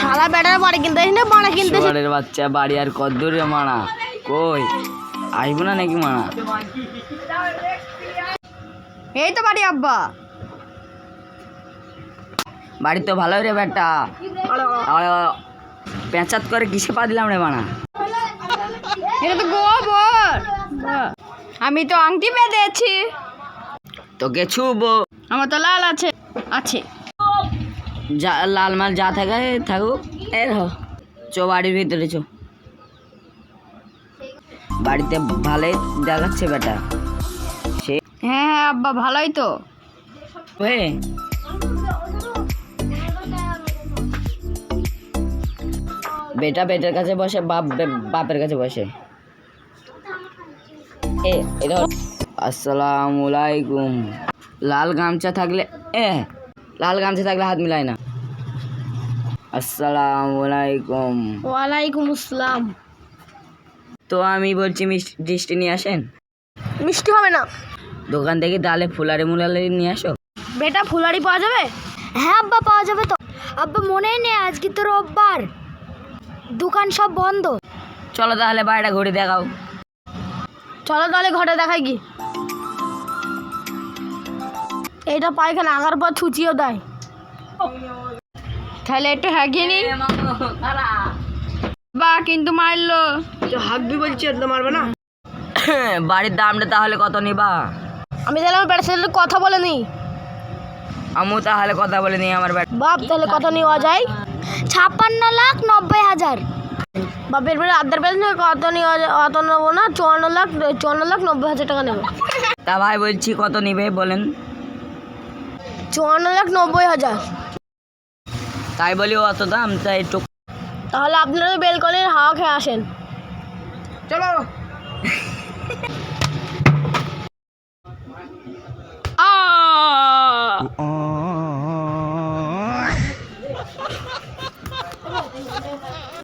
শালা বেটার বাড়ি কিনতে আসি না বাড়া কিনতে। শহরের বাচ্চা বাড়ি আর কদ্দূর রে মানা কই? আসব না নাকি মানা এই তো বাড়ি আব্বা। বাড়ি তো ভালোই রে বেটা। পেঁচাত করে কিসে পা দিলাম রে মানা এটা তো গোবর। আমি তো আংটি বেঁধেছি। তোকে ছুবো। আমার তো লাল আছে। আছে। যা লাল মাল যা থাকে থাকুক। এ রহ চো বাড়ির ভিতরে চো। বাড়িতে ভালোই দেখাচ্ছে বেটা। সে হ্যাঁ হ্যাঁ আব্বা ভালোই তো। হয়ে বেটা বেটার কাছে বসে বাপ বাপের কাছে বসে। এ এটা আসসালামু আলাইকুম। লাল গামছা থাকলে এ লাল গামছা থাকলে হাত মিলাই না। আসসালামু আলাইকুম। ওয়ালাইকুম আসসালাম। তো আমি বলছি মিষ্টি মিষ্টি নিয়ে আসেন? মিষ্টি হবে না। দোকান থেকে তাহলে ফুলারে মুলারে নিয়ে আসো? বেটা ফুলারি পাওয়া যাবে? হ্যাঁ আব্বা পাওয়া যাবে তো। আব্বা মনেই নেই আজকে তো রোববার। দোকান সব বন্ধ। চলো তাহলে বাইরে ঘুরে দেখাও। চলো তাহলে ঘরে দেখাই কি। এইটা পায়খানা আগার পর ছুচিও দেয়। তাহলে একটু হাগিয়ে নি বা কিন্তু মারলো। হাগবি বলছি তো মারবে না? বাড়ির দামটা তাহলে কত নিবা? আমি তাহলে আমার বেটার সাথে কথা বলে নি আমু তাহলে কথা বলে নি আমার বেটা বাপ তাহলে কত নেওয়া যায় ছাপ্পান্ন লাখ নব্বই হাজার। বাপের বেড়ে আদার বেড়ে কত নেওয়া যায় অত নেব না চুয়ান্ন লাখ চুয়ান্ন লাখ নব্বই হাজার টাকা নেব। তা ভাই বলছি কত নিবে বলেন? চুয়ান্ন লাখ নব্বই হাজার। তাই বলি অত দাম তাই একটু তাহলে আপনারা বেলকনির হাওয়া খেয়ে আসেন। চলো।